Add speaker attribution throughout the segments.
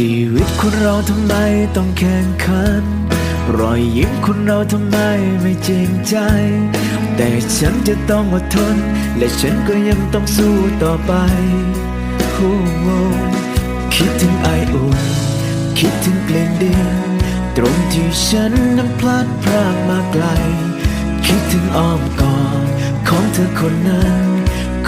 Speaker 1: ชีวิตคนเราทำไมต้องแข่งขัน รอยยิ้มคนเราทำไมไม่จริงใจ แต่ฉันจะต้องอดทน และฉันก็ยังต้องสู้ต่อไปโอ้โหคิดถึงไออุ่น คิดถึงเกลิ่นดินตรงที่ฉันนั้นพลัดพรากมาไกล คิดถึงอ้อมกอดของเธอคนนั้น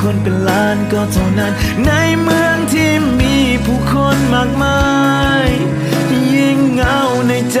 Speaker 1: คนเป็นล้านก็เท่านั้น ในเมืองที่มีผู้คนมากมาย ยิ่งเงาในใจ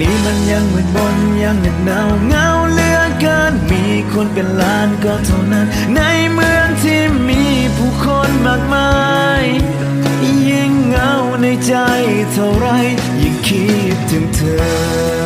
Speaker 1: นี้มันยังเหมือนบนยังหน็กหนาวเงาเลือเกินมีคนเป็นล้านก็เท่านั้น ในเมืองที่มีผู้คนมากมาย ยิ่งเงาในใจเท่าไรยิ่งคิดถึงเธอ